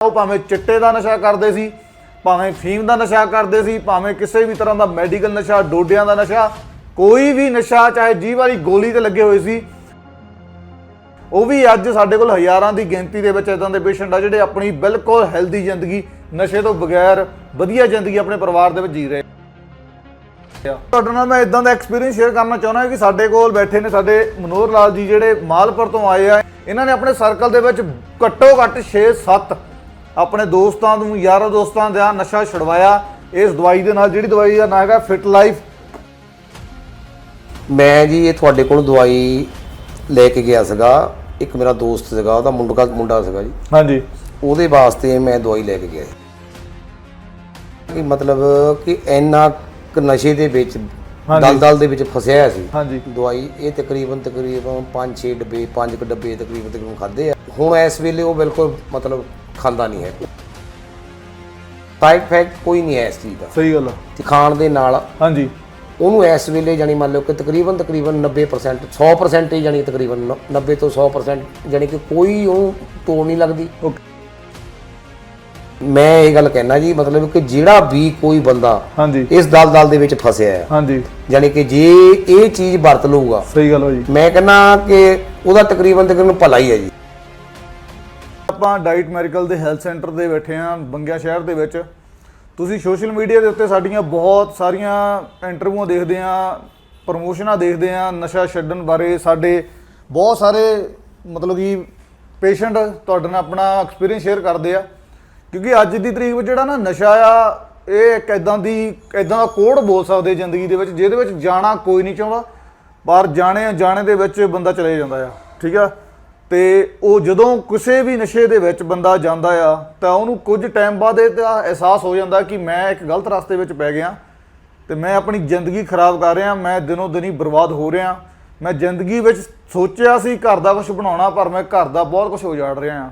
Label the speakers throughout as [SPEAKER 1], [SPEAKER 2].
[SPEAKER 1] ਉਹ ਭਾਵੇਂ ਚਿੱਟੇ ਦਾ ਨਸ਼ਾ ਕਰਦੇ ਸੀ, ਭਾਵੇਂ ਫੀਮ ਦਾ ਨਸ਼ਾ ਕਰਦੇ ਸੀ, ਭਾਵੇਂ ਕਿਸੇ ਵੀ ਤਰ੍ਹਾਂ ਦਾ ਮੈਡੀਕਲ ਨਸ਼ਾ, ਡੋਡਿਆਂ ਦਾ ਨਸ਼ਾ, ਕੋਈ ਵੀ ਨਸ਼ਾ, ਚਾਹੇ ਜੀ ਵਾਲੀ ਗੋਲੀ ਤੇ ਲੱਗੇ ਹੋਏ ਸੀ, ਉਹ ਵੀ ਅੱਜ ਸਾਡੇ ਕੋਲ ਹਜ਼ਾਰਾਂ ਦੀ ਗਿਣਤੀ ਦੇ ਵਿੱਚ ਇਦਾਂ ਦੇ ਪੇਸ਼ੈਂਟ ਆ ਜਿਹੜੇ ਆਪਣੀ ਬਿਲਕੁਲ ਹੈਲਦੀ ਜ਼ਿੰਦਗੀ, ਨਸ਼ੇ ਤੋਂ ਬਗੈਰ ਵਧੀਆ ਜ਼ਿੰਦਗੀ ਆਪਣੇ ਪਰਿਵਾਰ ਦੇ ਵਿੱਚ ਜੀ ਰਹੇ ਤੁਹਾਡੇ ਨਾਲ ਮੈਂ ਇਦਾਂ ਦਾ ਐਕਸਪੀਰੀਅੰਸ ਸ਼ੇਅਰ ਕਰਨਾ ਚਾਹੁੰਦਾ ਕਿ ਸਾਡੇ ਕੋਲ ਬੈਠੇ ਨੇ ਸਾਡੇ ਮਨੋਹਰ ਲਾਲ ਜੀ ਜਿਹੜੇ ਮਾਲਪੁਰ ਤੋਂ ਆਏ ਆ। ਇਹਨਾਂ ਨੇ ਆਪਣੇ ਸਰਕਲ ਦੇ ਵਿੱਚ ਘੱਟੋ ਘੱਟ 6-7 ਆਪਣੇ ਦੋਸਤਾਂ ਨੂੰ ਯਾਰਾਂ ਦੋਸਤਾਂ ਦਾ ਨਸ਼ਾ ਛੁਡਵਾਇਆ। ਇਸ ਦਵਾਈ ਦੇ ਨਾਲ ਜਿਹੜੀ ਦਵਾਈ ਦਾ ਨਾਮ ਹੈਗਾ ਫਿਟ ਲਾਈਫ
[SPEAKER 2] ਮੈਂ ਜੀ ਇਹ ਤੁਹਾਡੇ ਕੋਲ ਦਵਾਈ ਲੈ ਕੇ ਗਿਆ ਸੀਗਾ। ਇੱਕ ਮੇਰਾ ਦੋਸਤ ਸੀਗਾ ਉਹਦਾ ਮੁੰਡਾ ਮੁੰਡਾ ਸੀਗਾ ਜੀ।
[SPEAKER 1] ਹਾਂਜੀ।
[SPEAKER 2] ਉਹਦੇ ਵਾਸਤੇ ਮੈਂ ਦਵਾਈ ਲੈ ਕੇ ਗਿਆ। ਕਿ ਮਤਲਬ ਕਿ ਇੰਨਾ ਕੁ ਨਸ਼ੇ ਦੇ ਵਿੱਚ
[SPEAKER 1] ਹਾਂਜੀ।
[SPEAKER 2] ਦਲਦਲ ਦੇ ਵਿੱਚ ਫਸਿਆ ਹੋਇਆ ਸੀ।
[SPEAKER 1] ਹਾਂਜੀ।
[SPEAKER 2] ਦਵਾਈ ਇਹ ਤਕਰੀਬਨ ਤਕਰੀਬਨ 5-6 ਡੱਬੇ 5 ਕੁ ਡੱਬੇ ਤਕਰੀਬਨ ਤਕਰੀਬਨ ਖਾਦੇ ਆ। ਹੁਣ ਇਸ ਵੇਲੇ ਉਹ ਬਿਲਕੁਲ ਮਤਲਬ ਖਾਂਦਾ ਨਹੀਂ ਹੈ। ਸਾਈਡ ਇਫੈਕਟ ਕੋਈ ਨਹੀਂ ਹੈ ਇਸ ਚੀਜ਼ ਦਾ।
[SPEAKER 1] ਸਹੀ ਗੱਲ ਆ।
[SPEAKER 2] ਤੇ ਖਾਣ ਦੇ ਨਾਲ
[SPEAKER 1] ਹਾਂਜੀ।
[SPEAKER 2] ਉਹਨੂੰ ਇਸ ਵੇਲੇ ਜਾਨੀ ਮੰਨ ਲਓ ਕਿ ਤਕਰੀਬਨ ਤਕਰੀਬਨ 90% 100% ਹੀ ਜਾਨੀ ਤਕਰੀਬਨ ਨ- 90 ਤੋਂ 100% ਜਾਨੀ ਕਿ ਕੋਈ ਉਹ ਤੋੜ ਨਹੀਂ ਲੱਗਦੀ। ਮੈਂ ਇਹ ਗੱਲ ਕਹਿਣਾ ਜੀ ਮਤਲਬ ਕਿ ਜਿਹੜਾ ਵੀ ਕੋਈ ਬੰਦਾ
[SPEAKER 1] ਹਾਂਜੀ।
[SPEAKER 2] ਇਸ ਦਲਦਲ ਦੇ ਵਿੱਚ ਫਸਿਆ ਹੈ।
[SPEAKER 1] ਹਾਂਜੀ।
[SPEAKER 2] ਜਾਨੀ ਕਿ ਜੇ ਇਹ ਚੀਜ਼ ਵਰਤ ਲਊਗਾ।
[SPEAKER 1] ਸਹੀ ਗੱਲ ਹੋ ਜੀ।
[SPEAKER 2] ਮੈਂ ਕਹਿੰਦਾ ਕਿ ਉਹਦਾ ਤਕਰੀਬਨ ਤਕਰੀਬਨ ਭਲਾ ਹੀ ਹੈ ਜੀ।
[SPEAKER 1] ਆਪਾਂ ਡਾਈਟ ਮੈਡੀਕਲ ਦੇ ਹੈਲਥ ਸੈਂਟਰ ਦੇ ਬੈਠੇ ਆ ਬੰਗਿਆ ਸ਼ਹਿਰ ਦੇ ਵਿੱਚ। ਤੁਸੀਂ ਸੋਸ਼ਲ ਮੀਡੀਆ ਦੇ ਉੱਤੇ ਸਾਡੀਆਂ ਬਹੁਤ ਸਾਰੀਆਂ ਇੰਟਰਵਿਊਆਂ ਦੇਖਦੇ ਆ ਪ੍ਰਮੋਸ਼ਨਾਂ ਦੇਖਦੇ ਆ ਨਸ਼ਾ ਛੱਡਣ ਬਾਰੇ ਸਾਡੇ ਬਹੁਤ ਸਾਰੇ ਮਤਲਬ ਕਿ ਪੇਸ਼ੈਂਟ ਤੁਹਾਡੇ ਨਾਲ ਆਪਣਾ ਐਕਸਪੀਰੀਅੰਸ ਸ਼ੇਅਰ ਕਰਦੇ ਆ। ਕਿਉਂਕਿ ਅੱਜ ਦੀ ਤਰੀਕ ਵਿੱਚ ਜਿਹੜਾ ਨਾ ਨਸ਼ਾ ਆ, ਇਹ ਇੱਕ ਇਦਾਂ ਦੀ ਇਦਾਂ ਦਾ ਕੋਡ ਬੋਲ ਸਕਦੇ ਜ਼ਿੰਦਗੀ ਦੇ ਵਿੱਚ, ਜਿਹਦੇ ਵਿੱਚ ਜਾਣਾ ਕੋਈ ਨਹੀਂ ਚਾਹੁੰਦਾ, ਪਰ ਜਾਣੇ ਜਾਣੇ ਦੇ ਵਿੱਚ ਬੰਦਾ ਚਲੇ ਜਾਂਦਾ ਆ। ਠੀਕ ਆ? ਤੇ ਉਹ ਜਦੋਂ ਕਿਸੇ ਵੀ ਨਸ਼ੇ ਦੇ ਵਿੱਚ ਬੰਦਾ ਜਾਂਦਾ ਆ, ਤਾਂ ਉਹਨੂੰ ਕੁਝ ਟਾਈਮ ਬਾਅਦ ਇਹ ਤਾਂ ਅਹਿਸਾਸ ਹੋ ਜਾਂਦਾ ਕਿ ਮੈਂ ਇੱਕ ਗਲਤ ਰਸਤੇ ਵਿੱਚ ਪੈ ਗਿਆ। ਤੇ ਮੈਂ ਆਪਣੀ ਜ਼ਿੰਦਗੀ ਖਰਾਬ ਕਰ ਰਿਹਾ, ਮੈਂ ਦਿਨੋਂ ਦਿਨੀ ਬਰਬਾਦ ਹੋ ਰਿਹਾ। ਮੈਂ ਜ਼ਿੰਦਗੀ ਵਿੱਚ ਸੋਚਿਆ ਸੀ ਘਰ ਦਾ ਕੁਝ ਬਣਾਉਣਾ, ਪਰ ਮੈਂ ਘਰ ਦਾ ਬਹੁਤ ਕੁਝ ਉਜਾੜ ਰਿਹਾ ਹਾਂ।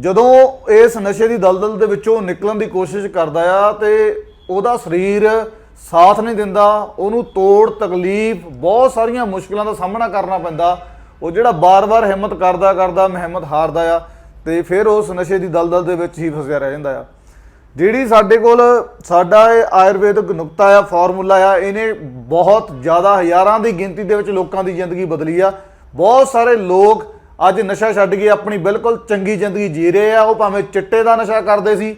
[SPEAKER 1] ਜਦੋਂ ਇਸ ਨਸ਼ੇ ਦੀ ਦਲਦਲ ਦੇ ਵਿੱਚੋਂ ਨਿਕਲਣ ਦੀ ਕੋਸ਼ਿਸ਼ ਕਰਦਾ ਆ, ਤੇ ਉਹਦਾ ਸਰੀਰ ਸਾਥ ਨਹੀਂ ਦਿੰਦਾ, ਉਹਨੂੰ ਤੋੜ, ਤਕਲੀਫ, ਬਹੁਤ ਸਾਰੀਆਂ ਮੁਸ਼ਕਲਾਂ ਦਾ ਸਾਹਮਣਾ ਕਰਨਾ ਪੈਂਦਾ। ਉਹ ਜਿਹੜਾ ਬਾਰ-ਬਾਰ ਹਿੰਮਤ ਕਰਦਾ ਕਰਦਾ ਹਿੰਮਤ ਹਾਰਦਾ ਆ ਤੇ ਫਿਰ ਉਸ ਨਸ਼ੇ ਦੀ ਦਲਦਲ ਦੇ ਵਿੱਚ ਹੀ ਫਸਿਆ ਰਹਿ ਜਾਂਦਾ ਆ। ਜਿਹੜੀ ਸਾਡੇ ਕੋਲ ਸਾਡਾ ਇਹ ਆਯੁਰਵੈਦਿਕ ਨੁਕਤਾ ਆ, ਫਾਰਮੂਲਾ ਆ, ਇਹਨੇ ਬਹੁਤ ਜ਼ਿਆਦਾ ਹਜ਼ਾਰਾਂ ਦੀ ਗਿਣਤੀ ਦੇ ਵਿੱਚ ਲੋਕਾਂ ਦੀ ਜ਼ਿੰਦਗੀ ਬਦਲੀ ਆ। ਬਹੁਤ ਸਾਰੇ ਲੋਕ ਅੱਜ ਨਸ਼ਾ ਛੱਡ ਕੇ ਆਪਣੀ ਬਿਲਕੁਲ ਚੰਗੀ ਜ਼ਿੰਦਗੀ ਜੀ ਰਹੇ ਆ। ਉਹ ਭਾਵੇਂ ਚਿੱਟੇ ਦਾ ਨਸ਼ਾ ਕਰਦੇ ਸੀ,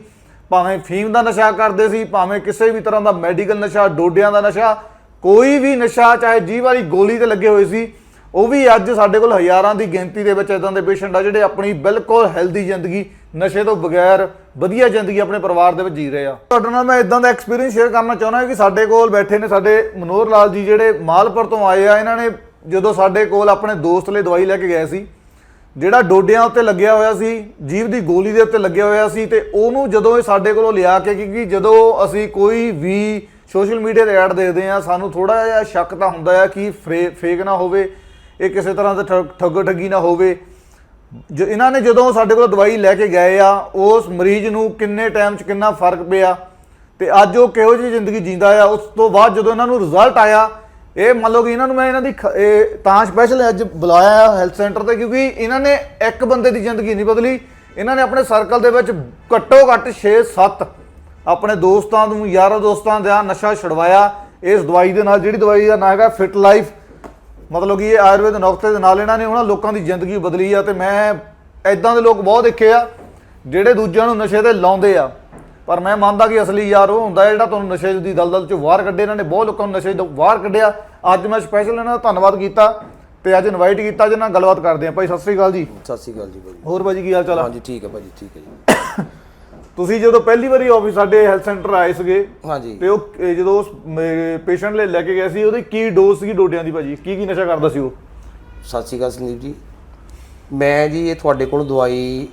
[SPEAKER 1] ਭਾਵੇਂ ਫੀਮ ਦਾ ਨਸ਼ਾ ਕਰਦੇ ਸੀ, ਭਾਵੇਂ ਕਿਸੇ ਵੀ ਤਰ੍ਹਾਂ ਦਾ ਮੈਡੀਕਲ ਨਸ਼ਾ, ਡੋਡਿਆਂ ਦਾ ਨਸ਼ਾ, ਕੋਈ ਵੀ ਨਸ਼ਾ, ਚਾਹੇ ਜੀ ਵਾਲੀ ਗੋਲੀ ਤੇ ਲੱਗੇ ਹੋਏ ਸੀ ਉਹ ਵੀ ਅੱਜ ਸਾਡੇ ਕੋਲ ਹਜ਼ਾਰਾਂ ਦੀ ਗਿਣਤੀ ਦੇ ਵਿੱਚ ਇਦਾਂ ਦੇ ਪੇਸ਼ੈਂਟ ਆ ਜਿਹੜੇ ਆਪਣੀ ਬਿਲਕੁਲ ਹੈਲਦੀ ਜ਼ਿੰਦਗੀ, ਨਸ਼ੇ ਤੋਂ ਬਗੈਰ ਵਧੀਆ ਜ਼ਿੰਦਗੀ ਆਪਣੇ ਪਰਿਵਾਰ ਦੇ ਵਿੱਚ ਜੀ ਰਹੇ ਆ। ਤੁਹਾਡੇ ਨਾਲ ਮੈਂ ਇਦਾਂ ਦਾ ਐਕਸਪੀਰੀਅੰਸ ਸ਼ੇਅਰ ਕਰਨਾ ਚਾਹੁੰਦਾ ਕਿ ਸਾਡੇ ਕੋਲ ਬੈਠੇ ਨੇ ਸਾਡੇ ਮਨੋਹਰ ਲਾਲ ਜੀ ਜਿਹੜੇ ਮਾਲਪੁਰ ਤੋਂ ਆਏ ਆ, ਇਹਨਾਂ ਨੇ ਜਦੋਂ ਸਾਡੇ ਕੋਲ ਆਪਣੇ ਦੋਸਤ ਲਈ ਦਵਾਈ ਲੈ ਕੇ ਗਏ ਸੀ, ਜਿਹੜਾ ਡੋਡਿਆਂ ਉੱਤੇ ਲੱਗਿਆ ਹੋਇਆ ਸੀ, ਜੀਵ ਦੀ ਗੋਲੀ ਦੇ ਉੱਤੇ ਲੱਗਿਆ ਹੋਇਆ ਸੀ ਤੇ ਉਹਨੂੰ ਜਦੋਂ ਇਹ ਸਾਡੇ ਕੋਲੋਂ ਲਿਆ ਕੇ ਕਿਉਂਕਿ ਜਦੋਂ ਅਸੀਂ ਕੋਈ ਵੀ ਸੋਸ਼ਲ ਮੀਡੀਆ ਤੇ ਐਡ ਦੇਖਦੇ ਆ, ਸਾਨੂੰ ਥੋੜਾ ਜਿਹਾ ਸ਼ੱਕ ਤਾਂ ਹੁੰਦਾ ਆ ਕਿ ਫੇਕ ਨਾ ਹੋਵੇ। ਇਹ ਕਿਸੇ ਤਰ੍ਹਾਂ ਦਾ ਠੱਗ- ਠੱਗੋ ਠੱਗੀ ਨਾ ਹੋਵੇ। ਜ, ਇਹਨਾਂ ਨੇ ਜਦੋਂ ਸਾਡੇ ਕੋਲ ਦਵਾਈ ਲੈ ਕੇ ਗਏ ਆ, ਉਸ ਮਰੀਜ਼ ਨੂੰ ਕਿੰਨੇ ਟਾਈਮ 'ਚ ਕਿੰਨਾ ਫ਼ਰਕ ਪਿਆ, ਤੇ ਅੱਜ ਉਹ ਕਿਹੋ ਜਿਹੀ ਜ਼ਿੰਦਗੀ ਜੀਂਦਾ ਆ, ਉਸ ਤੋਂ ਬਾਅਦ ਜਦੋਂ ਇਹਨਾਂ ਨੂੰ ਰਿਜ਼ਲਟ ਆਇਆ, ਇਹ ਮੰਨ ਲਓ ਕਿ ਇਹਨਾਂ ਨੂੰ ਮੈਂ ਇਹਨਾਂ ਦੀ ਖ- ਇਹ ਤਾਂ ਸਪੈਸ਼ਲ ਅੱਜ ਬੁਲਾਇਆ ਆ ਹੈਲਥ ਸੈਂਟਰ ਤੇ, ਕਿਉਂਕਿ ਇਹਨਾਂ ਨੇ ਇੱਕ ਬੰਦੇ ਦੀ ਜ਼ਿੰਦਗੀ ਨਹੀਂ ਬਦਲੀ, ਇਹਨਾਂ ਨੇ ਆਪਣੇ ਸਰਕਲ ਦੇ ਵਿੱਚ ਘੱਟੋ ਘੱਟ 6-7 ਆਪਣੇ ਦੋਸਤਾਂ ਨੂੰ, ਯਾਰਾਂ ਦੋਸਤਾਂ ਦਾ ਨਸ਼ਾ ਛੁਡਵਾਇਆ, ਇਸ ਦਵਾਈ ਦੇ ਨਾਲ ਜਿਹੜੀ ਦਵਾਈ ਦਾ ਨਾਮ ਹੈਗਾ ਫਿਟ ਲਾਈਫ ਮਤਲਬ ਕਿ ਇਹ ਆਯੁਰਵੇਦ ਨੁਕਤੇ ਦੇ ਨਾਲ ਇਹਨਾਂ ਨੇ ਉਹਨਾਂ ਲੋਕਾਂ ਦੀ ਜ਼ਿੰਦਗੀ ਬਦਲੀ ਆ ਤੇ ਮੈਂ ਐਦਾਂ ਦੇ ਲੋਕ ਬਹੁਤ ਦੇਖੇ ਆ ਜਿਹੜੇ ਦੂਜਿਆਂ ਨੂੰ ਨਸ਼ੇ ਤੇ ਲਾਉਂਦੇ ਆ। ਪਰ ਮੈਂ ਮੰਨਦਾ ਕਿ ਅਸਲੀ ਯਾਰ ਉਹ ਹੁੰਦਾ ਜਿਹੜਾ ਤੁਹਾਨੂੰ ਨਸ਼ੇ ਦੀ ਦਲਦਲ ਚੋਂ ਬਾਹਰ ਕੱਢੇ। ਇਹਨਾਂ ਨੇ ਬਹੁਤ ਲੋਕਾਂ ਨੂੰ ਨਸ਼ੇ ਤੋਂ ਬਾਹਰ ਕੱਢਿਆ। ਅੱਜ ਮੈਂ ਸਪੈਸ਼ਲ ਇਹਨਾਂ ਦਾ ਧੰਨਵਾਦ ਕੀਤਾ ਤੇ ਅੱਜ ਇਨਵਾਈਟ ਕੀਤਾ ਜਿਹਨਾਂ ਨਾਲ ਗੱਲਬਾਤ ਕਰਦੇ ਆ। ਭਾਈ ਸਤਿ ਸ੍ਰੀ ਅਕਾਲ ਜੀ।
[SPEAKER 2] ਸਤਿ ਸ਼੍ਰੀ ਅਕਾਲ ਜੀ ਭਾਜੀ।
[SPEAKER 1] ਹੋਰ ਭਾਜੀ ਕੀ ਹਾਲ ਚਾਲ ਆ?
[SPEAKER 2] ਹਾਂਜੀ ਠੀਕ ਹੈ ਭਾਜੀ ਠੀਕ ਹੈ ਜੀ।
[SPEAKER 1] ਤੁਸੀਂ ਜਦੋਂ ਪਹਿਲੀ ਵਾਰੀ ਆਫਿਸ ਸਾਡੇ ਹੈਲਥ ਸੈਂਟਰ ਆਏ ਸੀਗੇ
[SPEAKER 2] ਹਾਂਜੀ।
[SPEAKER 1] ਤੇ ਉਹ ਇਹ ਜਦੋਂ ਪੇਸ਼ੈਂਟ ਲਈ ਲੈ ਕੇ ਗਏ ਸੀ ਉਹਦੀ ਕੀ ਡੋਜ਼ ਸੀ ਡੋਡਿਆਂ ਦੀ ਭਾਜੀ? ਕੀ ਕੀ ਨਸ਼ਾ ਕਰਦਾ ਸੀ ਉਹ?
[SPEAKER 2] ਸਤਿ ਸ਼੍ਰੀ ਅਕਾਲ ਸੰਦੀਪ ਜੀ। ਮੈਂ ਜੀ ਇਹ ਤੁਹਾਡੇ ਕੋਲ ਦਵਾਈ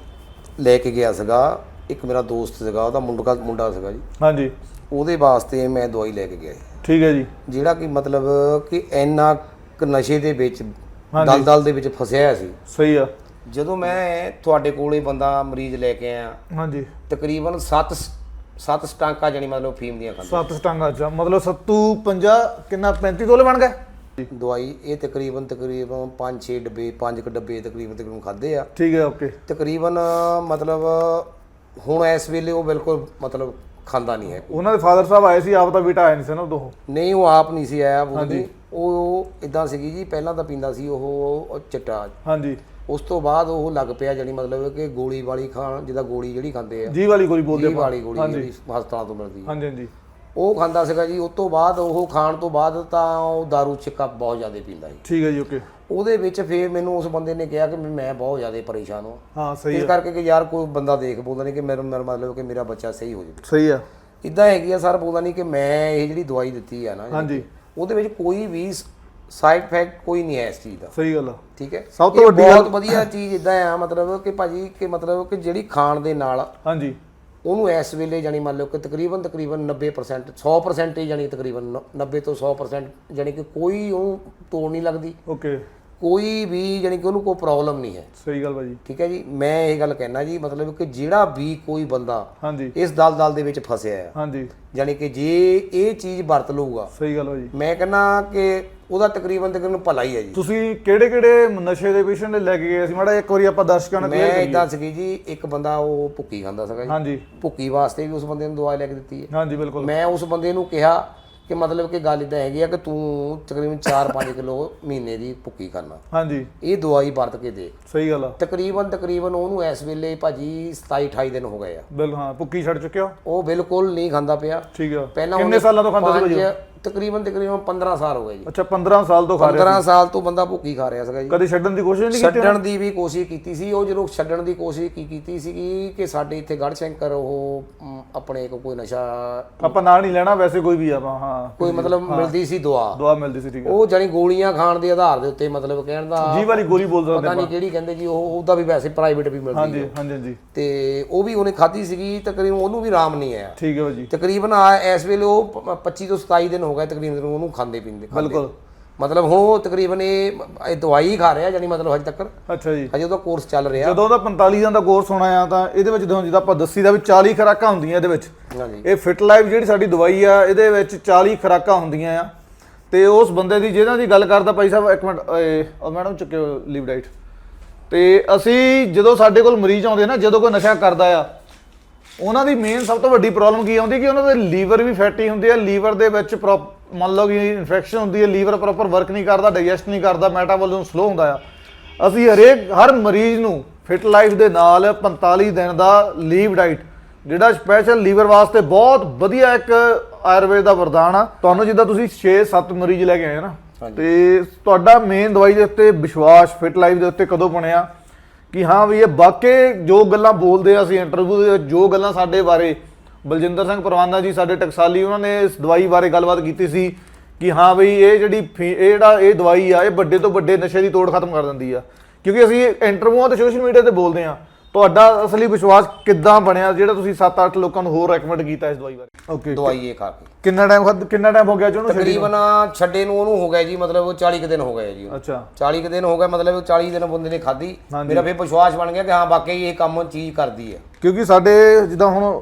[SPEAKER 2] ਲੈ ਕੇ ਗਿਆ ਸੀਗਾ। ਇੱਕ ਮੇਰਾ ਦੋਸਤ ਸੀਗਾ ਉਹਦਾ ਮੁੰਡਾ ਮੁੰਡਾ ਸੀਗਾ ਜੀ।
[SPEAKER 1] ਹਾਂਜੀ।
[SPEAKER 2] ਉਹਦੇ ਵਾਸਤੇ ਮੈਂ ਦਵਾਈ ਲੈ ਕੇ ਗਿਆ।
[SPEAKER 1] ਠੀਕ ਹੈ ਜੀ।
[SPEAKER 2] ਜਿਹੜਾ ਕਿ ਮਤਲਬ ਕਿ ਇੰਨਾ ਨਸ਼ੇ ਦੇ ਵਿੱਚ। ਦਲਦਲ ਦੇ ਵਿੱਚ ਫਸਿਆ ਸੀ।
[SPEAKER 1] ਸਹੀ ਆ।
[SPEAKER 2] ਜਦੋਂ ਮੈਂ ਤੁਹਾਡੇ ਕੋਲੇ ਬੰਦਾ ਮਰੀਜ਼ ਲੈ ਕੇ ਆਇਆ
[SPEAKER 1] ਹਾਂਜੀ।
[SPEAKER 2] ਤਕਰੀਬਨ 7 7 ਸਟਾਂਕਾਂ ਜਾਨੀ ਮਤਲਬ ਫੀਮ ਦੀਆਂ ਖਾਂਦਾ।
[SPEAKER 1] ਸੱਤ ਸਟਾਂਗਾ ਚ ਮਤਲਬ ਸੱਤੂ 50 ਕਿੰਨਾ 35 ਤੋਲੇ ਬਣ ਗਏ?
[SPEAKER 2] ਦਵਾਈ ਇਹ ਤਕਰੀਬਨ ਤਕਰੀਬਨ 5-6 ਡੱਬੇ 5 ਕ ਡੱਬੇ ਤਕਰੀਬਨ ਤਕਰੀਬਨ ਖਾਦੇ ਆ।
[SPEAKER 1] ਠੀਕ ਹੈ ਓਕੇ।
[SPEAKER 2] ਤਕਰੀਬਨ ਮਤਲਬ ਹੁਣ ਇਸ ਵੇਲੇ ਉਹ ਬਿਲਕੁਲ ਮਤਲਬ ਖਾਂਦਾ ਨਹੀਂ ਹੈ।
[SPEAKER 1] ਉਹਨਾਂ ਦੇ ਫਾਦਰ ਸਾਹਿਬ ਆਏ ਸੀ ਆਪ ਤਾਂ ਬੇਟਾ ਆਇਆ ਨਹੀਂ ਸੀ ਨਾ ਉਦੋਂ।
[SPEAKER 2] ਨਹੀਂ ਉਹ ਆਪ ਨਹੀਂ ਸੀ ਆਇਆ ਬੁੱਧੀ ਉਹ ਇਦਾਂ ਸੀਗੀ ਜੀ ਪਹਿਲਾਂ ਤਾਂ ਪੀਂਦਾ ਸੀ ਉਹ ਚਿੱਟਾ।
[SPEAKER 1] ਹਾਂਜੀ।
[SPEAKER 2] ਉਸ ਤੋਂ ਬਾਅਦ ਉਹ ਲੱਗ ਪਿਆ ਜਾਨੀ ਮਤਲਬ ਕਿ ਗੋਲੀ ਵਾਲੀ ਖਾਣ ਜਿਹਦਾ ਗੋਲੀ ਜਿਹੜੀ ਖਾਂਦੇ ਆ।
[SPEAKER 1] ਜੀ ਵਾਲੀ ਗੋਲੀ ਬੋਲਦੇ
[SPEAKER 2] ਜੀ ਵਾਲੀ ਗੋਲੀ ਜਿਹੜੀ ਹਸਪਤਾਲਾਂ ਤੋਂ ਮਿਲਦੀ ਆ।
[SPEAKER 1] ਹਾਂਜੀ ਹਾਂਜੀ।
[SPEAKER 2] ਉਹ ਖਾਂਦਾ ਸੀਗਾ ਜੀ ਉਸ ਤੋਂ ਬਾਅਦ ਉਹ ਖਾਣ ਤੋਂ ਬਾਅਦ ਤਾਂ ਉਹ दारू ਛਿੱਕਾ ਬਹੁਤ ਜ਼ਿਆਦਾ ਪੀਂਦਾ ਸੀ।
[SPEAKER 1] ਠੀਕ ਹੈ ਜੀ ਓਕੇ।
[SPEAKER 2] ਉਹਦੇ ਵਿੱਚ ਫੇਰ ਮੈਨੂੰ ਉਸ ਬੰਦੇ ਨੇ ਕਿਹਾ ਕਿ ਮੈਂ ਬਹੁਤ ਜ਼ਿਆਦਾ ਪਰੇਸ਼ਾਨ ਹਾਂ।
[SPEAKER 1] ਹਾਂ ਸਹੀ
[SPEAKER 2] ਇਸ ਕਰਕੇ ਕਿ ਯਾਰ ਕੋਈ ਬੰਦਾ ਦੇਖ ਬੋਲਦਾ ਨਹੀਂ ਕਿ ਮੇਰਾ ਮੇਰਾ ਮਤਲਬ ਕਿ ਮੇਰਾ ਬੱਚਾ ਸਹੀ ਹੋ ਜਾਵੇ।
[SPEAKER 1] ਸਹੀ ਹੈ
[SPEAKER 2] ਇਦਾਂ ਹੈਗੀ ਆ ਸਰ ਬੋਲਦਾ ਨਹੀਂ ਕਿ ਮੈਂ ਇਹ ਜਿਹੜੀ ਦਵਾਈ ਦਿੱਤੀ ਆ ਨਾ
[SPEAKER 1] ਹਾਂਜੀ।
[SPEAKER 2] ਉਹਦੇ ਵਿੱਚ ਕੋਈ ਵੀ ਸਾਈਡ ਇਫੈਕਟ ਕੋਈ ਨਹੀਂ ਹੈ ਇਸ ਚੀਜ਼ ਦਾ।
[SPEAKER 1] ਸਹੀ ਗੱਲ ਆ।
[SPEAKER 2] ਠੀਕ ਹੈ?
[SPEAKER 1] ਸਭ ਤੋਂ
[SPEAKER 2] ਇਹ
[SPEAKER 1] ਵੱਡੀ
[SPEAKER 2] ਬਹੁਤ ਵਧੀਆ ਚੀਜ਼ ਇਦਾਂ ਆ ਮਤਲਬ ਕਿ ਭਾਜੀ ਕਿ ਮਤਲਬ ਕਿ ਜਿਹੜੀ ਖਾਣ ਦੇ ਨਾਲ
[SPEAKER 1] ਹਾਂਜੀ।
[SPEAKER 2] ਉਹਨੂੰ ਇਸ ਵੇਲੇ ਜਾਨੀ ਮੰਨ ਲਓ ਕਿ ਤਕਰੀਬਨ ਤਕਰੀਬਨ 90% 100% ਹੀ ਜਾਨੀ ਤਕਰੀਬਨ ਨ- 90 ਤੋਂ 100% ਜਾਨੀ ਕਿ ਕੋਈ ਉਹ ਤੋੜ ਨਹੀਂ ਲੱਗਦੀ।
[SPEAKER 1] ਓਕੇ।
[SPEAKER 2] ਕੋਈ ਵੀ ਜਾਨੀ ਕਿ ਉਹਨੂੰ ਕੋਈ ਪ੍ਰੋਬਲਮ ਨਹੀਂ ਹੈ।
[SPEAKER 1] ਸਹੀ ਗੱਲ ਭਾਜੀ।
[SPEAKER 2] ਠੀਕ ਹੈ ਜੀ? ਮੈਂ ਇਹ ਗੱਲ ਕਹਿਣਾ ਜੀ ਮਤਲਬ ਕਿ ਜਿਹੜਾ ਵੀ ਕੋਈ ਬੰਦਾ
[SPEAKER 1] ਹਾਂਜੀ।
[SPEAKER 2] ਇਸ ਦਲਦਲ ਦੇ ਵਿੱਚ ਫਸਿਆ ਆ
[SPEAKER 1] ਹਾਂਜੀ।
[SPEAKER 2] ਜਾਨੀ ਕਿ ਜੇ ਇਹ ਚੀਜ਼ ਵਰਤ ਲਊਗਾ
[SPEAKER 1] ਸਹੀ ਗੱਲ ਭਾਜੀ।
[SPEAKER 2] ਮੈਂ ਕਹਿੰਦਾ ਕਿ ਉਹਦਾ ਤਕਰੀਬਨ ਤਕਰੀਬਨ ਭਲਾ ਹੀ ਹੈ ਜੀ।
[SPEAKER 1] ਤੁਸੀਂ ਕਿਹੜੇ ਕਿਹੜੇ ਨਸ਼ੇ ਦੇ ਪੇਸ਼ੈਂਟ ਲੈ ਕੇ ਗਏ? ਸੀ ਮਾੜਾ ਇੱਕ ਵਾਰੀ ਆਪਾਂ ਦਰਸ਼ਕਾਂ ਨੂੰ
[SPEAKER 2] ਮੈਂ ਇਦਾਂ ਸੀਗੀ ਜੀ ਇੱਕ ਬੰਦਾ ਉਹ ਭੁੱਕੀ ਖਾਂਦਾ ਸੀਗਾ ਜੀ।
[SPEAKER 1] ਹਾਂਜੀ।
[SPEAKER 2] ਭੁੱਕੀ ਵਾਸਤੇ ਵੀ ਉਸ ਬੰਦੇ ਨੂੰ ਦਵਾਈ ਲੈ ਕੇ ਦਿੱਤੀ ਹੈ।
[SPEAKER 1] ਹਾਂਜੀ ਬਿਲਕੁਲ।
[SPEAKER 2] ਮੈਂ ਉਸ ਬੰਦੇ ਨੂੰ ਕਿਹਾ ਕਿ ਮਤਲਬ ਕਿ ਗੱਲ ਇਦਾਂ ਹੈਗੀ ਆ ਕਿ ਤੂੰ ਤਕਰੀਬਨ 4-5 ਕਿਲੋ ਮਹੀਨੇ ਦੀ ਭੁੱਕੀ ਖਾਣਾ
[SPEAKER 1] ਹਾਂਜੀ।
[SPEAKER 2] ਇਹ ਦਵਾਈ ਵਰਤ ਕੇ ਦੇ।
[SPEAKER 1] ਸਹੀ ਗੱਲ ਆ।
[SPEAKER 2] ਤਕਰੀਬਨ ਤਕਰੀਬਨ ਉਹਨੂੰ ਇਸ ਵੇਲੇ ਭਾਜੀ 27-28 ਦਿਨ ਹੋ ਗਏ ਆ।
[SPEAKER 1] ਬਿਲ ਹਾਂ ਭੁੱਕੀ ਛੱਡ ਚੁੱਕਿਆ?
[SPEAKER 2] ਉਹ ਬਿਲਕੁਲ ਨਹੀਂ ਖਾਂਦਾ ਪਿਆ।
[SPEAKER 1] ਠੀਕ ਆ।
[SPEAKER 2] ਪਹਿਲਾਂ
[SPEAKER 1] ਕਿੰਨੇ ਸਾਲਾਂ ਤੋਂ ਖਾਂਦਾ ਸੀ ਭਾਜੀ
[SPEAKER 2] ਤਕਰੀਬਨ ਤਕਰੀਬਨ 15 ਸਾਲ ਹੋ ਗਏ ਜੀ।
[SPEAKER 1] ਅੱਛਾ 15 ਸਾਲ ਤੋਂ ਖਾ ਰਿਹਾ
[SPEAKER 2] 15 ਸਾਲ ਤੋਂ ਬੰਦਾ ਭੁੱਕੀ ਖਾ ਰਿਹਾ ਸੀਗਾ ਜੀ।
[SPEAKER 1] ਕਦੇ ਛੱਡਣ ਦੀ ਕੋਸ਼ਿਸ਼ ਨਹੀਂ ਕੀਤੀ
[SPEAKER 2] ਛੱਡਣ ਦੀ ਵੀ ਕੋਸ਼ਿਸ਼ ਕੀਤੀ ਸੀ। ਉਹ ਜਦੋਂ ਛੱਡਣ ਦੀ ਕੋਸ਼ਿਸ਼ ਕੀ ਕੀਤੀ ਸੀਗੀ ਕਿ ਸਾਡੇ ਇੱਥੇ ਗੜ ਸ਼ੰਕਰ ਉਹ ਆਪਣੇ ਕੋਈ ਨਸ਼ਾ
[SPEAKER 1] ਆਪਾਂ ਨਾਂ ਨਹੀਂ ਲੈਣਾ ਵੈਸੇ ਕੋਈ ਵੀ ਆਪਾਂ ਹਾਂ।
[SPEAKER 2] ਕੋਈ ਮਤਲਬ ਮਿਲਦੀ ਸੀ ਦਵਾ
[SPEAKER 1] ਦਵਾ ਮਿਲਦੀ ਸੀ ਠੀਕ ਹੈ।
[SPEAKER 2] ਉਹ ਜਾਨੀ ਗੋਲੀਆਂ ਖਾਣ ਦੇ ਆਧਾਰ ਦੇ ਉੱਤੇ ਮਤਲਬ ਕਹਿਣ ਦਾ
[SPEAKER 1] ਜੀ ਵਾਲੀ ਗੋਲੀ ਬੋਲ ਸਕਦੇ
[SPEAKER 2] ਪਤਾ ਨਹੀਂ ਕਿਹੜੀ ਕਹਿੰਦੇ ਜੀ ਉਹ ਉਹਦਾ ਵੀ ਵੈਸੇ ਪ੍ਰਾਈਵੇਟ ਵੀ ਮਿਲਦੀ
[SPEAKER 1] ਹਾਂਜੀ ਹਾਂਜੀ ਹਾਂਜੀ।
[SPEAKER 2] ਤੇ ਉਹ ਵੀ ਉਹਨੇ ਖਾਧੀ ਸੀਗੀ ਤਕਰੀਬਨ ਉਹਨੂੰ ਵੀ ਆਰਾਮ ਨਹੀਂ ਆਇਆ।
[SPEAKER 1] ਠੀਕ ਹੈ ਭਾਜੀ।
[SPEAKER 2] ਤਕਰੀਬਨ ਇਸ ਵੇਲੇ ਉਹ ਪ- 25 ਤੋਂ 27 ਦਿਨ ਹੋ ਗਏ ਤਕਰੀਬਨ ਉਹਨੂੰ ਖਾਂਦੇ ਪੀਂਦੇ ਖਾਂਦੇ।
[SPEAKER 1] ਬਿਲਕੁਲ।
[SPEAKER 2] ਮਤਲਬ ਹੁਣ ਉਹ ਤਕਰੀਬਨ ਇਹ ਇਹ ਦਵਾਈ ਹੀ ਖਾ ਰਿਹਾ ਜਾਨੀ ਮਤਲਬ ਹਜੇ ਤੱਕ।
[SPEAKER 1] ਅੱਛਾ ਜੀ।
[SPEAKER 2] ਹਜੇ ਉਹਦਾ ਕੋਰਸ ਚੱਲ ਰਿਹਾ।
[SPEAKER 1] ਜਦੋਂ ਦਾ 45 ਦਿਨ ਦਾ ਕੋਰਸ ਹੋਣਾ ਆ ਤਾਂ ਇਹਦੇ ਵਿੱਚ ਜਦੋਂ ਜਿੱਦਾਂ ਆਪਾਂ ਦੱਸੀ ਦਾ ਵੀ 40 ਖੁਰਾਕਾਂ ਹੁੰਦੀਆਂ ਇਹਦੇ ਵਿੱਚ।
[SPEAKER 2] ਹਾਂਜੀ।
[SPEAKER 1] ਇਹ ਫਿਟ ਲਾਈਫ ਜਿਹੜੀ ਸਾਡੀ ਦਵਾਈ ਆ ਇਹਦੇ ਵਿੱਚ 40 ਖੁਰਾਕਾਂ ਹੁੰਦੀਆਂ ਆ। ਤੇ ਉਸ ਬੰਦੇ ਦੀ ਜਿਹਨਾਂ ਦੀ ਗੱਲ ਕਰਦਾ ਭਾਈ ਸਾਹਿਬ ਇੱਕ ਮਿੰਟ ਉਹ ਮੈਡਮ ਚੁੱਕਿਓ ਲੀਵ ਡਾਈਟ ਤੇ ਅਸੀਂ ਜਦੋਂ ਸਾਡੇ ਕੋਲ ਮਰੀਜ਼ ਆਉਂਦੇ ਨਾ ਜਦੋਂ ਕੋਈ ਨਸ਼ਾ ਕਰਦਾ ਆ ਉਹਨਾਂ ਦੀ ਮੇਨ ਸਭ ਤੋਂ ਵੱਡੀ ਪ੍ਰੋਬਲਮ ਕੀ ਆਉਂਦੀ ਕਿ ਉਹਨਾਂ ਦੇ ਲੀਵਰ ਵੀ ਫੈਟੀ ਹੁੰਦੇ ਆ ਲੀਵਰ ਦੇ ਵਿੱਚ ਮੰਨ ਲਓ ਕਿ ਇਨਫੈਕਸ਼ਨ ਹੁੰਦੀ ਹੈ ਲੀਵਰ ਪ੍ਰੋਪਰ ਵਰਕ ਨਹੀਂ ਕਰਦਾ ਡਾਈਜੈਸਟ ਨਹੀਂ ਕਰਦਾ ਮੈਟਾਬੋਲਿਜ਼ਮ ਸਲੋ ਹੁੰਦਾ ਆ। ਅਸੀਂ ਹਰੇਕ ਹਰ ਮਰੀਜ਼ ਨੂੰ ਫਿਟ ਲਾਈਫ ਦੇ ਨਾਲ 45 ਦਿਨ ਦਾ ਲੀਵ ਡਾਈਟ ਜਿਹੜਾ ਸਪੈਸ਼ਲ ਲੀਵਰ ਵਾਸਤੇ ਬਹੁਤ ਵਧੀਆ ਇੱਕ ਆਯੁਰਵੇਦ ਦਾ ਵਰਦਾਨ ਆ। ਤੁਹਾਨੂੰ ਜਿੱਦਾਂ ਤੁਸੀਂ 6-7 ਮਰੀਜ਼ ਲੈ ਕੇ ਆਏ ਨਾ ਤੇ ਤੁਹਾਡਾ ਮੇਨ ਦਵਾਈ ਦੇ ਉੱਤੇ ਵਿਸ਼ਵਾਸ ਫਿਟ ਲਾਈਫ ਦੇ ਉੱਤੇ ਕਦੋਂ ਬਣਿਆ? ਕਿ ਹਾਂ ਵੀ ਇਹ ਵਾਕਈ ਜੋ ਗੱਲਾਂ ਬੋਲਦੇ ਆ ਅਸੀਂ ਇੰਟਰਵਿਊ ਦੇ ਵਿੱਚ, ਜੋ ਗੱਲਾਂ ਸਾਡੇ ਬਾਰੇ, ਬਲਜਿੰਦਰ ਸਿੰਘ ਪਰਵਾਨਾ ਜੀ ਸਾਡੇ ਟਕਸਾਲੀ, ਉਹਨਾਂ ਨੇ ਇਸ ਦਵਾਈ ਬਾਰੇ ਗੱਲਬਾਤ ਕੀਤੀ ਸੀ ਕਿ ਹਾਂ ਵੀ ਇਹ ਜਿਹੜੀ ਫੀ- ਇਹ ਜਿਹੜਾ ਇਹ ਦਵਾਈ ਆ, ਇਹ ਵੱਡੇ ਤੋਂ ਵੱਡੇ ਨਸ਼ੇ ਦੀ ਤੋੜ ਖਤਮ ਕਰ ਦਿੰਦੀ ਆ। ਕਿਉਂਕਿ ਅਸੀਂ ਇੰਟਰਵਿਊਆਂ ਤੇ ਸੋਸ਼ਲ ਮੀਡੀਆ ਤੇ ਬੋਲਦੇ ਆ। ਤੁਹਾਡਾ ਅਸਲੀ ਵਿਸ਼ਵਾਸ ਕਿੱਦਾਂ ਬਣਿਆ? ਜਿਹੜਾ ਤੁਸੀਂ 7-8 ਲੋਕਾਂ ਨੂੰ ਹੋਰ ਰეკਮੈਂਡ ਕੀਤਾ ਇਸ ਦਵਾਈ ਬਾਰੇ? ਓਕੇ
[SPEAKER 2] ਦਵਾਈ ਇਹ ਖਾ ਕੇ।
[SPEAKER 1] ਕਿੰਨਾ ਟਾਈਮ ਕਿੰਨਾ ਟਾਈਮ ਹੋ ਗਿਆ ਜੀ ਉਹਨੂੰ ਛੱਡੀ ਨੂੰ?
[SPEAKER 2] ਤਕਰੀਬਨ ਛੱਡੇ ਨੂੰ ਉਹਨੂੰ ਹੋ ਗਿਆ ਜੀ ਮਤਲਬ 40 ਕੁ ਦਿਨ ਹੋ ਗਏ ਜੀ
[SPEAKER 1] ਅੱਛਾ।
[SPEAKER 2] 40 ਕੁ ਦਿਨ ਹੋ ਗਏ ਮਤਲਬ 40 ਦਿਨ ਬੰਦੇ ਨੇ ਖਾਧੀ। ਮੇਰਾ ਫਿਰ ਵਿਸ਼ਵਾਸ ਬਣ ਗਿਆ ਕਿ ਹਾਂ ਵਾਕਈ ਇਹ ਕੰਮ ਚੀਜ਼ ਕਰਦੀ ਹੈ।
[SPEAKER 1] ਕਿਉਂਕਿ ਸਾਡੇ ਜਿੱਦਾਂ ਹੁਣ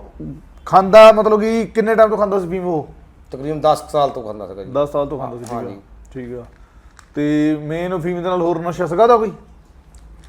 [SPEAKER 1] ਖਾਂਦਾ ਮਤਲਬ ਕਿ ਕਿੰਨੇ ਟਾਈਮ ਤੋਂ ਖਾਂਦਾ ਸੀ ਫੀਮ ਉਹ?
[SPEAKER 2] ਤਕਰੀਬਨ 10 ਸਾਲ ਤੋਂ ਖਾਂਦਾ ਸੀਗਾ ਜੀ।
[SPEAKER 1] 10 ਸਾਲ ਤੋਂ ਖਾਂਦਾ ਸੀ ਠੀਕ। ਆ। ਠੀਕ ਆ। ਤੇ ਮੇਨ ਫੀਮ ਦੇ ਨਾਲ ਹੋਰ ਨਸ਼ਾ ਸੀਗਾ ਦਾ ਕੋਈ?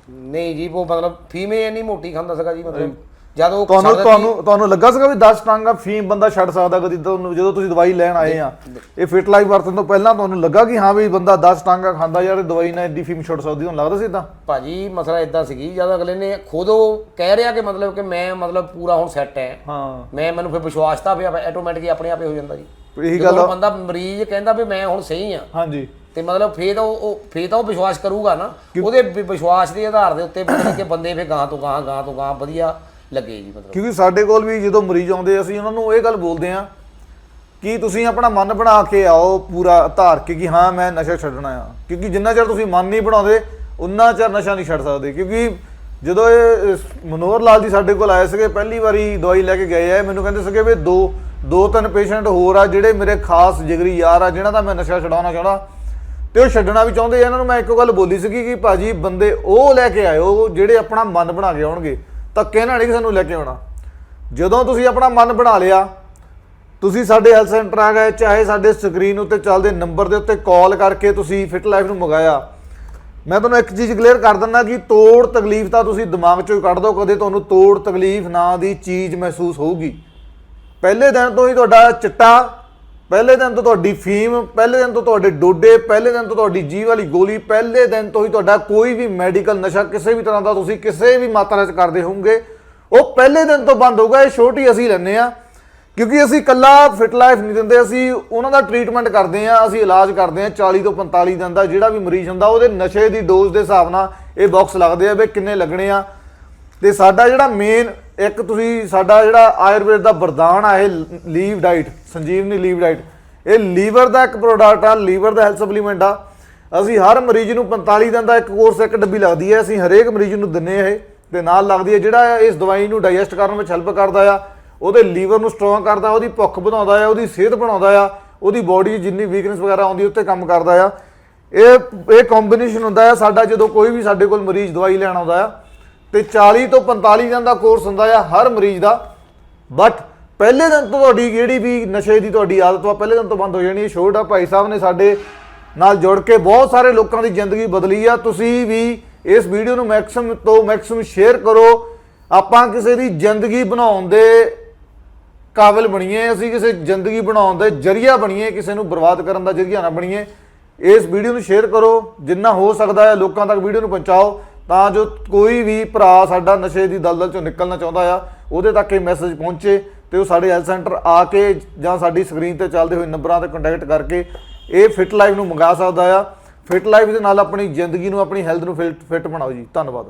[SPEAKER 2] ਨਹੀਂ ਜੀ ਉਹ ਮਤਲਬ ਫੀਮੇ ਨਹੀਂ ਮੋਟੀ ਖਾਂਦਾ ਸੀਗਾ ਜੀ ਮਤਲਬ ਜਦ ਉਹ
[SPEAKER 1] ਤੁਹਾਨੂੰ ਤੁਹਾਨੂੰ ਤੁਹਾਨੂੰ ਲੱਗਾ ਸੀਗਾ ਵੀ 10 ਟਾਂਗਾ ਫੀਮ ਬੰਦਾ ਛੱਡ ਸਕਦਾ ਕਦੀ ਤੁਹਾਨੂੰ ਜਦੋਂ ਤੁਸੀਂ ਦਵਾਈ ਲੈਣ ਆਏ ਆ। ਇਹ ਫਿਟ ਲਾਈਫ ਵਰਤਨ ਤੋਂ ਪਹਿਲਾਂ ਤੁਹਾਨੂੰ ਲੱਗਾ ਕਿ ਹਾਂ ਵੀ ਬੰਦਾ 10 ਟਾਂਗਾ ਖਾਂਦਾ ਯਾਰ ਇਹ ਦਵਾਈ ਨਾਲ ਇੰਨੀ ਫੀਮ ਛੱਡ ਸਕਦੀ ਤੁਹਾਨੂੰ ਲੱਗਦਾ ਸੀ ਇਦਾਂ
[SPEAKER 2] ਭਾਜੀ ਮਸਲਾ ਇਦਾਂ ਸੀਗੀ ਜਦ ਅਗਲੇ ਨੇ ਖੁਦ ਉਹ ਕਹਿ ਰਿਹਾ ਕਿ ਮਤਲਬ ਕਿ ਮੈਂ ਮਤਲਬ ਪੂਰਾ ਹੁਣ ਸੈੱਟ ਹੈ।
[SPEAKER 1] ਹਾਂ।
[SPEAKER 2] ਮੈਂ ਮੈਨੂੰ ਫਿਰ ਵਿਸ਼ਵਾਸ ਤਾਂ ਪਿਆ ਆਟੋਮੈਟਿਕ ਆਪਣੇ ਆਪੇ ਹੋ ਜਾਂਦਾ ਜੀ।
[SPEAKER 1] ਇਹੀ ਗੱਲ
[SPEAKER 2] ਬੰਦਾ ਮਰੀਜ਼ ਕਹਿੰਦਾ ਵੀ ਮੈਂ ਹੁਣ ਸਹੀ ਆ।
[SPEAKER 1] ਹਾਂਜੀ।
[SPEAKER 2] ਤੇ ਮਤਲਬ ਫੇਰ ਤਾਂ ਉਹ ਉਹ- ਫੇਰ ਤਾਂ ਉਹ ਵਿਸ਼ਵਾਸ ਕਰੂਗਾ ਨਾ। ਉਹਦੇ ਵਿ- ਵਿਸ਼ਵਾਸ ਦੇ ਆਧਾਰ ਦੇ ਉੱਤੇ ਮਤਲਬ ਕਿ ਬੰਦੇ ਫੇਰ ਗਾਂ ਤੋਂ ਗਾਂ ਗਾਂ ਤੋਂ ਗਾਂ ਵਧੀਆ ਲੱਗੇ ਜੀ ਮਤਲਬ।
[SPEAKER 1] ਕਿਉਂਕਿ ਸਾਡੇ ਕੋਲ ਵੀ ਜਦੋਂ ਮਰੀਜ਼ ਆਉਂਦੇ ਅਸੀਂ ਉਹਨਾਂ ਨੂੰ ਇਹ ਗੱਲ ਬੋਲਦੇ ਆ ਕਿ ਤੁਸੀਂ ਆਪਣਾ ਮਨ ਬਣਾ ਕੇ ਆਓ ਪੂਰਾ ਧਾਰ ਕੇ ਕਿ ਹਾਂ ਮੈਂ ਨਸ਼ਾ ਛੱਡਣਾ ਆ। ਕਿਉਂਕਿ ਜਿੰਨਾ ਚਿਰ ਤੁਸੀਂ ਮਨ ਨਹੀਂ ਬਣਾਉਂਦੇ ਉਨਾ ਚਿਰ ਨਸ਼ਾ ਨਹੀਂ ਛੱਡ ਸਕਦੇ। ਕਿਉਂਕਿ ਜਦੋਂ ਇਹ ਇਸ ਮਨੋਹਰ ਲਾਲ ਜੀ ਸਾਡੇ ਕੋਲ ਆਏ ਸੀਗੇ ਪਹਿਲੀ ਵਾਰੀ ਦਵਾਈ ਲੈ ਕੇ ਗਏ ਆ ਮੈਨੂੰ ਕਹਿੰਦੇ ਸੀਗੇ ਵੀ ਦੋ ਦੋ ਤਿੰਨ ਪੇਸ਼ੈਂਟ ਹੋਰ ਆ ਜਿਹੜੇ ਮੇਰੇ ਖਾਸ ਜਿਗਰੀ ਯਾਰ ਆ ਜਿਹਨਾਂ ਦਾ ਮੈਂ ਨਸ਼ਾ ਛਡਾਉਣਾ ਚਾਹੁੰਦਾ। ਤੇ ਉਹ ਛੱਡਣਾ ਵੀ ਚਾਹੁੰਦੇ ਆ। ਇਹਨਾਂ ਨੂੰ ਮੈਂ ਇੱਕੋ ਗੱਲ ਬੋਲੀ ਸੀਗੀ ਕਿ ਭਾਜੀ ਬੰਦੇ ਉਹ ਲੈ ਕੇ ਆਇਓ ਜਿਹੜੇ ਆਪਣਾ ਮਨ ਬਣਾ ਕੇ ਆਉਣਗੇ। ਤਾਂ ਕਹਿਣਾ ਨਹੀਂ ਕਿ ਸਾਨੂੰ ਲੈ ਕੇ ਆਉਣਾ। ਜਦੋਂ ਤੁਸੀਂ ਆਪਣਾ ਮਨ ਬਣਾ ਲਿਆ, ਤੁਸੀਂ ਸਾਡੇ ਹੈਲਥ ਸੈਂਟਰ ਆ ਗਏ, ਚਾਹੇ ਸਾਡੇ ਸਕਰੀਨ ਉੱਤੇ ਚੱਲਦੇ ਨੰਬਰ ਦੇ ਉੱਤੇ ਕਾਲ ਕਰਕੇ ਤੁਸੀਂ ਫਿਟ ਲਾਈਫ ਨੂੰ ਮੰਗਾਇਆ ਮੈਂ ਤੁਹਾਨੂੰ ਇੱਕ ਚੀਜ਼ ਕਲੀਅਰ ਕਰ ਦਿੰਦਾ ਕਿ ਤੋੜ ਤਕਲੀਫ ਤਾਂ ਤੁਸੀਂ ਦਿਮਾਗ ਚੋਂ ਹੀ ਕੱਢ ਦਿਓ, ਕਦੇ ਤੁਹਾਨੂੰ ਤੋੜ ਤਕਲੀਫ ਨਾਂ ਦੀ ਚੀਜ਼ ਮਹਿਸੂਸ ਹੋਊਗੀ। ਪਹਿਲੇ ਦਿਨ ਤੋਂ ਹੀ ਤੁਹਾਡਾ ਚਿੱਟਾ ਪਹਿਲੇ ਦਿਨ ਤੋਂ ਤੁਹਾਡੀ ਫੀਮ, ਪਹਿਲੇ ਦਿਨ ਤੋਂ ਤੁਹਾਡੇ ਡੋਡੇ, ਪਹਿਲੇ ਦਿਨ ਤੋਂ ਤੁਹਾਡੀ ਜੀਵ ਵਾਲੀ ਗੋਲੀ, ਪਹਿਲੇ ਦਿਨ ਤੋਂ ਹੀ ਤੁਹਾਡਾ ਕੋਈ ਵੀ ਮੈਡੀਕਲ ਨਸ਼ਾ ਕਿਸੇ ਵੀ ਤਰ੍ਹਾਂ ਦਾ ਤੁਸੀਂ ਕਿਸੇ ਵੀ ਮਾਤਰਾ 'ਚ ਕਰਦੇ ਹੋਵੋਗੇ, ਉਹ ਪਹਿਲੇ ਦਿਨ ਤੋਂ ਬੰਦ ਹੋਊਗਾ ਇਹ ਛੋਟੀ ਅਸੀਂ ਲੈਂਦੇ ਆ ਕਿਉਂਕਿ ਅਸੀਂ ਕੱਲਾ ਫਿਟ ਲਾਈਫ ਨਹੀਂ ਦਿੰਦੇ, ਅਸੀਂ ਉਹਨਾਂ ਦਾ ਟ੍ਰੀਟਮੈਂਟ ਕਰਦੇ ਆ ਅਸੀਂ ਇਲਾਜ ਕਰਦੇ ਆ 40 ਤੋਂ 45 ਦਿਨ ਦਾ ਜਿਹੜਾ ਵੀ ਮਰੀਜ਼ ਹੁੰਦਾ, ਉਹਦੇ ਨਸ਼ੇ ਦੀ ਡੋਜ਼ ਦੇ ਹਿਸਾਬ ਨਾਲ ਇਹ ਬਾਕਸ ਲੱਗਦੇ ਆ ਵੀ ਕਿੰਨੇ ਲੱਗਣੇ ਆ। ਤੇ ਸਾਡਾ ਜਿਹੜਾ ਮੇਨ ਇੱਕ ਤੁਸੀਂ ਸਾਡਾ ਜਿਹੜਾ ਆਯੁਰਵੇਦ ਦਾ ਵਰਦਾਨ ਆ, ਇਹ Liv diet, Sanjeevani Liv diet, ਇਹ ਲੀਵਰ ਦਾ ਇੱਕ ਪ੍ਰੋਡਕਟ ਆ, ਲੀਵਰ ਦਾ ਹੈਲਥ ਸਪਲੀਮੈਂਟ ਆ। ਅਸੀਂ ਹਰ ਮਰੀਜ਼ ਨੂੰ 45 ਦਿਨ ਦਾ ਇੱਕ ਕੋਰਸ ਇੱਕ ਡੱਬੀ ਲੱਗਦੀ ਹੈ, ਅਸੀਂ ਹਰੇਕ ਮਰੀਜ਼ ਨੂੰ ਦਿੰਨੇ ਆ ਇਹ, ਤੇ ਨਾਲ ਲੱਗਦੀ ਹੈ ਜਿਹੜਾ ਇਸ ਦਵਾਈ ਨੂੰ ਡਾਈਜੈਸਟ ਕਰਨ ਵਿੱਚ ਹੈਲਪ ਕਰਦਾ ਆ, ਉਹਦੇ ਲੀਵਰ ਨੂੰ ਸਟਰੋਂਗ ਕਰਦਾ, ਉਹਦੀ ਭੁੱਖ ਵਧਾਉਂਦਾ ਆ, ਉਹਦੀ ਸਿਹਤ ਬਣਾਉਂਦਾ ਆ, ਉਹਦੀ ਬਾਡੀ 'ਚ ਜਿੰਨੀ ਵੀਕਨੈਸ ਵਗੈਰਾ ਆਉਂਦੀ, ਉੱਤੇ ਕੰਮ ਕਰਦਾ ਆ। ਇਹ ਇਹ ਕੰਬੀਨੇਸ਼ਨ ਹੁੰਦਾ ਆ, ਸਾਡਾ ਜਦੋਂ ਕੋਈ ਵੀ ਸਾਡੇ ਕੋਲ ਮਰੀਜ਼ ਦਵਾਈ ਲੈਣ ਆਉਂਦਾ ਆ ਤੇ 40 ਤੋਂ 45 ਦਿਨ ਦਾ ਕੋਰਸ ਹੁੰਦਾ ਆ ਹਰ ਮਰੀਜ਼ ਦਾ। ਬਟ ਪਹਿਲੇ ਦਿਨ ਤੋਂ ਤੁਹਾਡੀ ਜਿਹੜੀ ਵੀ ਨਸ਼ੇ ਦੀ ਤੁਹਾਡੀ ਆਦਤ ਵਾ, ਪਹਿਲੇ ਦਿਨ ਤੋਂ ਬੰਦ ਹੋ ਜਾਣੀ ਹੈ ਛੋਟਾ ਭਾਈ ਸਾਹਿਬ ਨੇ ਸਾਡੇ ਨਾਲ ਜੁੜ ਕੇ ਬਹੁਤ ਸਾਰੇ ਲੋਕਾਂ ਦੀ ਜ਼ਿੰਦਗੀ ਬਦਲੀ ਆ। ਤੁਸੀਂ ਵੀ ਇਸ ਵੀਡੀਓ ਨੂੰ ਮੈਕਸਿਮਮ ਤੋਂ ਮੈਕਸਿਮਮ ਸ਼ੇਅਰ ਕਰੋ। ਆਪਾਂ ਕਿਸੇ ਦੀ ਜ਼ਿੰਦਗੀ ਬਣਾਉਣ ਦੇ ਕਾਬਿਲ ਬਣੀਏ, ਅਸੀਂ ਕਿਸੇ ਜ਼ਿੰਦਗੀ ਬਣਾਉਣ ਦਾ ਜਰੀਆ ਬਣੀਏ, ਕਿਸੇ ਨੂੰ ਬਰਬਾਦ ਕਰਨ ਦਾ ਜਰੀਆ ਨਾ ਬਣੀਏ। ਇਸ ਵੀਡੀਓ ਨੂੰ ਸ਼ੇਅਰ ਕਰੋ। ਜਿੰਨਾ ਹੋ ਸਕਦਾ ਹੈ ਲੋਕਾਂ ਤੱਕ ਵੀਡੀਓ ਨੂੰ ਪਹੁੰਚਾਓ। ਤਾਂ ਜੋ ਕੋਈ ਵੀ ਭਰਾ ਸਾਡਾ ਨਸ਼ੇ ਦੀ ਦਲਦਲ ਚੋਂ ਨਿਕਲਣਾ ਚਾਹੁੰਦਾ ਆ, ਉਹਦੇ ਤੱਕ ਇਹ ਮੈਸੇਜ ਪਹੁੰਚੇ ਤੇ ਉਹ ਸਾਡੇ ਹੈਲਥ ਸੈਂਟਰ ਆ ਕੇ ਜਾਂ ਸਾਡੀ ਸਕਰੀਨ ਤੇ ਚੱਲਦੇ ਹੋਏ ਨੰਬਰਾਂ ਤੇ ਕੰਟੈਕਟ ਕਰਕੇ ਇਹ ਫਿਟ ਲਾਈਫ ਨੂੰ ਮੰਗਾ ਸਕਦਾ ਆ। ਫਿਟ ਲਾਈਫ ਦੇ ਨਾਲ ਆਪਣੀ ਜ਼ਿੰਦਗੀ ਨੂੰ, ਆਪਣੀ ਹੈਲਥ ਨੂੰ ਫਿਟ ਬਣਾਓ ਜੀ। ਧੰਨਵਾਦ।